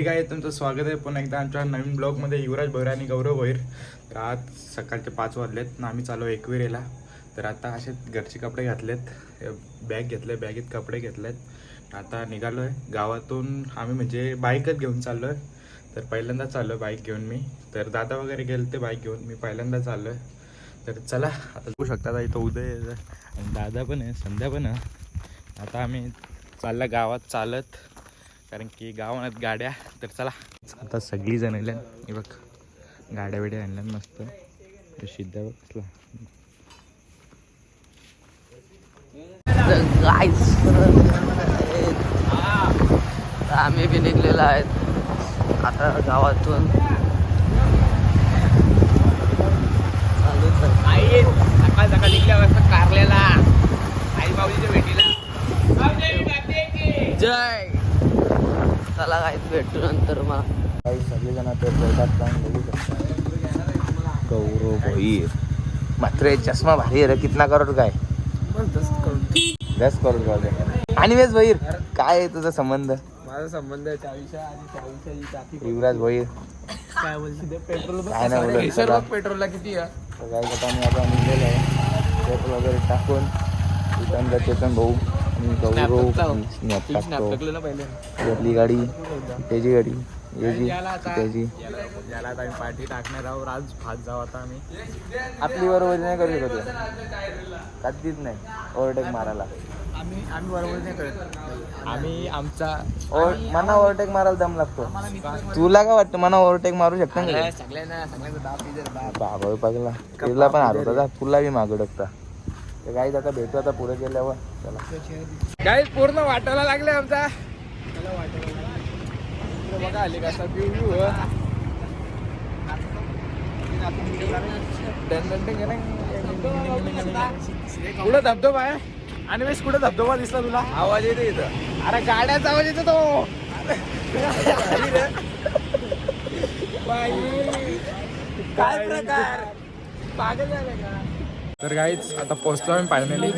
ठीक आहे तुमचं स्वागत आहे. पुन्हा एकदा आमच्या नवीन ब्लॉगमध्ये युवराज भैर आणि गौरव भैर तर आज सकाळचे पाच वाजलेत ना आम्ही चालू एकविरेला. तर आता असे घरचे कपडे घातलेत. बॅग घेतले बॅगेत कपडे घेतलेत. आता निघालो आहे गावातून आम्ही म्हणजे बाईकच घेऊन चाललो आहे तर पहिल्यांदा चाललो बाईक घेऊन मी. तर दादा वगैरे गेले ते बाईक घेऊन. मी पहिल्यांदा चाललो आहे तर चला आता बघू शकता आता इथं उदय आणि दादा पण आहे संध्या पण आहे. आता आम्ही चाललं गावात चालत. कारण की गावात गाड्या तर चला. आता सगळी जण आल्या हे बघ गाड्या बिड्या आणल्या मस्त. तो सिद्धा बसला आम्ही बी निघलेलो आहेत. आता गावातून. सकाळ सकाळ निघल्या वाजता भेटू नंतर मला. काही सगळेजण ते पोटात जाऊन बघू शकता गौरव भोईर. मात्र चष्मा भारी आहे रे कितना करोड काय? दस करोड का आणि वेस भोईर काय आहे तुझा संबंध? माझा संबंध आहे चाळीसच्या आणि ट्रॅफिक युवराज भोईर. काय बोलते पेट्रोल काय नाही बोलत. पेट्रोलला किती आहे. करता आम्ही आता निघलेलो आहे. पेट्रोल वगैरे टाकून. चेतन चेतन भाऊ गौरव स्नॅप टाकतो ही. आपली गाडी त्याची गाडी याची त्याची याला आता आम्ही पाठी टाकणार आहोत. आज फात जाऊ आता आम्ही. आपली बरोबर नाही करू शकत कधीच नाही. ओव्हरटेक मारायला. आम्ही आम्ही बरोबर नाही करत आम्ही आमचा मना ओव्हरटेक मारायला दम लागतो. तुला काय वाटतं? मना ओव्हरटेक मारू शकता ना सगळ्यांना बाबा पागला तिला पण हरवता तुला बी मागू टाकता तर काही आता भेटू आता पुढे गेल्यावर. चला. काय पूर्ण वाटायला लागले आमचा. इकडे बघा आले कसा व्ह्यू व्ह्यू कुठं धबधबा आहे? आणि वेळेस कुठं धबधबा दिसला तुला? आवाज येते इथं. अरे गाड्याचा आवाज येतो तो. बाई, काय प्रकार? पागल झालं का? तर काहीच आता पोहोचलो आम्ही फायनली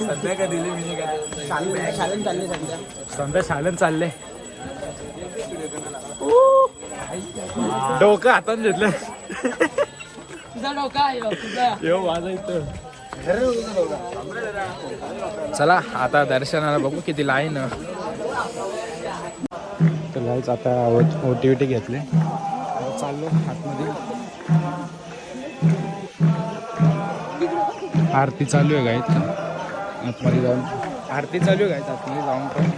सध्या का दिली मी काय शालन चालले सध्या. समजा शालन चालले डोकं हातात घेतलं तुझा डोका तुझा. येऊ माझा इथं. चला आता दर्शनाला बघू किती लाईन तर लाईच आता ओ टी टी घेतले चाललो आतमध्ये आरती चालू आहे गायत आतमध्ये जाऊन. आरती चालू आहे गाईत आतमध्ये जाऊन. पण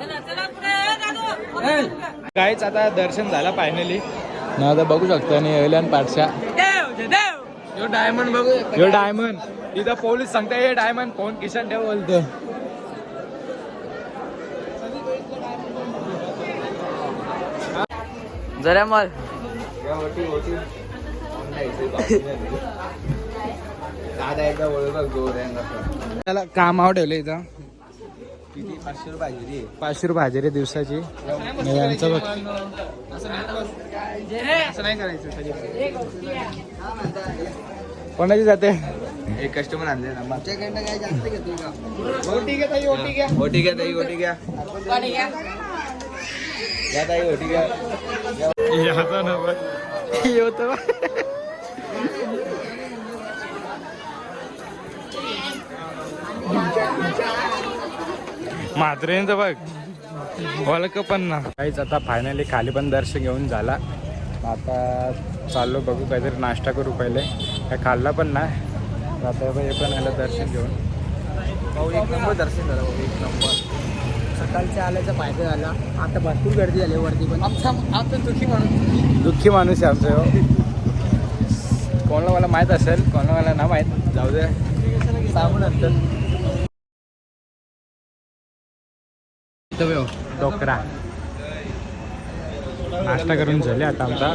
Then I'm going to go. काहीच आता दर्शन झालं फायनली ना आता बघू शकतो आणि एलियन पाठशा. यो डायमंड बघू. यो डायमंड तिथं पोलीस सांगता हे डायमंड फोन किशन ठेव बोलतो. जरा मग. दादा एकदा ओळख जोर त्याला कामावर ठेवलं इथं. पाचशे रुपये हजेरी आहे. पाचशे रुपये हजेरी दिवसाची. आणि यांचं बघ. असं नाही करायचं. कधी कोणाची जाते? एक कस्टमर आणले ना आमच्याकडनं काय जास्त घेतो का? ओटी घ्या ताई ओटी घ्या. ओटी घ्या ताई ओटी घ्या. ताई ओटी घ्या. याचा नंबर होतं म्हात्रेंचं बघ. ओळख पण ना. काहीच आता फायनली खाली पण दर्शन घेऊन झाला. आता चाललो बघू काहीतरी नाश्ता करू पहिले. काय खाल्ला पण नाही. आता हे पण आलं दर्शन घेऊन. भाऊ एक नंबर दर्शन झालं भाऊ एक नंबर. सकाळच्या आल्याचा फायदा झाला. आता भरपूर गर्दी झाली वरती पण. आमचा आमचा दुखी म्हणून दुःखी माणूस आहे आमचं. कोणाला मला माहीत असेल कोणाला मला ना माहीत. जाऊ दे. सांगू नंतर. हो. डोकरा. नाश्ता करून झाले आता आमचा.